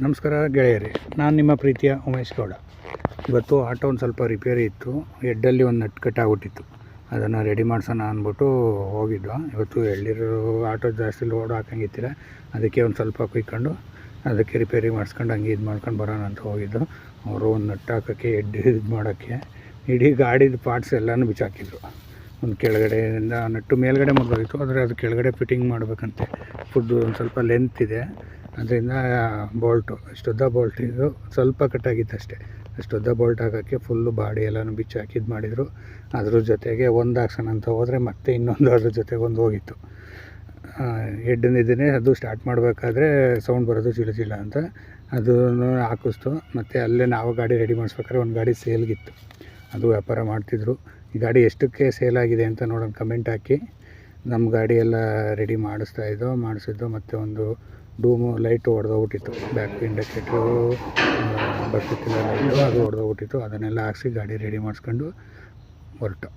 ನಮಸ್ಕಾರ ಗೆಳೆಯರಿ, ನಾನು ನಿಮ್ಮ ಪ್ರೀತಿಯ ಉಮೇಶ್ ಗೌಡ. ಇವತ್ತು ಆಟೋ ಒಂದು ಸ್ವಲ್ಪ ರಿಪೇರಿ ಇತ್ತು ಎಡ್ಡಲ್ಲಿ ಒಂದು ನಟ್ ಕಟ್ ಆಗ್ಬಿಟ್ಟಿತ್ತು. ಅದನ್ನು ರೆಡಿ ಮಾಡ್ಸೋಣ ಅಂದ್ಬಿಟ್ಟು ಹೋಗಿದ್ದು ಇವತ್ತು ಎಳ್ಳಿರೋ ಆಟೋ ಜಾಸ್ತಿ ಲೋಡ್ ಹಾಕಂಗಿತ್ತಿಲ್ಲ ಅದಕ್ಕೆ ಒಂದು ಸ್ವಲ್ಪ ಕುಯ್ಕೊಂಡು ಅದಕ್ಕೆ ರಿಪೇರಿ ಮಾಡಿಸ್ಕೊಂಡು ಹಂಗೆ ಇದು ಮಾಡ್ಕೊಂಡು ಬರೋಣ ಅಂತ ಹೋಗಿದ್ದು. ಅವರು ಒಂದು ನಟ್ ಹಾಕೋಕ್ಕೆ ಹೆಡ್ ಇದು ಮಾಡೋಕ್ಕೆ, ಇಡೀ ಗಾಡಿದು ಪಾರ್ಟ್ಸ್ ಎಲ್ಲನೂ ಬಿಚ್ಚಾಕಿದ್ರು ಒಂದು ಕೆಳಗಡೆಯಿಂದ ನಟ್ಟು ಮೇಲ್ಗಡೆ ಮುರಿದೋಗಿತ್ತು ಆದರೆ ಅದು ಕೆಳಗಡೆ ಫಿಟ್ಟಿಂಗ್ ಮಾಡಬೇಕಂತೆ. ಫುಡ್ ಒಂದು ಸ್ವಲ್ಪ ಲೆಂತ್ ಇದೆ. ಅದರಿಂದ ಬೋಲ್ಟು, ಅಷ್ಟುದ್ದ ಬೋಲ್ಟ್ ಇದು. ಸ್ವಲ್ಪ ಕಟ್ಟಾಗಿತ್ತು ಅಷ್ಟೇ. ಅಷ್ಟುದ್ದ ಬೋಲ್ಟ್ ಹಾಕೋಕ್ಕೆ ಫುಲ್ಲು ಬಾಡಿ ಎಲ್ಲನೂ ಬಿಚ್ಚಿ ಹಾಕಿದ್ದು ಮಾಡಿದರು. ಅದ್ರ ಜೊತೆಗೆ ಒಂದು ಹಾಕ್ಸೋಣ ಅಂತ ಹೋದರೆ ಮತ್ತೆ ಇನ್ನೊಂದು ಅದ್ರ ಜೊತೆಗೆ ಒಂದು ಹೋಗಿತ್ತು. ಎಡ್ಡಿನಿದ್ದೇನೆ ಅದು ಸ್ಟಾರ್ಟ್ ಮಾಡಬೇಕಾದ್ರೆ ಸೌಂಡ್ ಬರೋದು ಚಿಲ ಅಂತ. ಅದನ್ನು ಹಾಕಿಸ್ತು. ಮತ್ತು ಅಲ್ಲೇ ನಾವು ಗಾಡಿ ರೆಡಿ ಮಾಡಿಸ್ಬೇಕಾದ್ರೆ ಒಂದು ಗಾಡಿ ಸೇಲ್ಗಿತ್ತು ಅದು ವ್ಯಾಪಾರ ಮಾಡ್ತಿದ್ರು. ಈ ಗಾಡಿ ಎಷ್ಟಕ್ಕೆ ಸೇಲ್ ಆಗಿದೆ ಅಂತ ನೋಡೋಣ ಕಮೆಂಟ್ ಹಾಕಿ. ನಮ್ಮ ಗಾಡಿ ಎಲ್ಲ ರೆಡಿ ಮಾಡಿಸ್ತಾ ಇದ್ದೋ, ಮಾಡಿಸಿದ್ದು, ಮತ್ತು ಒಂದು ಡೂಮು ಲೈಟು ಹೊಡೆದೋಗ್ಬಿಟ್ಟಿತ್ತು. ಬ್ಯಾಕ್ ಇಂಡಕೇಟ್ರು ಬರ್ತಿತ್ತಿಲ್ಲ ಲೈಟು ಅದು ಹೊಡೆದೋಗ್ಬಿಟ್ಟಿತ್ತು. ಅದನ್ನೆಲ್ಲ ಹಾಕ್ಸಿ ಗಾಡಿ ರೆಡಿ ಮಾಡಿಸ್ಕೊಂಡು ಹೊರಟು.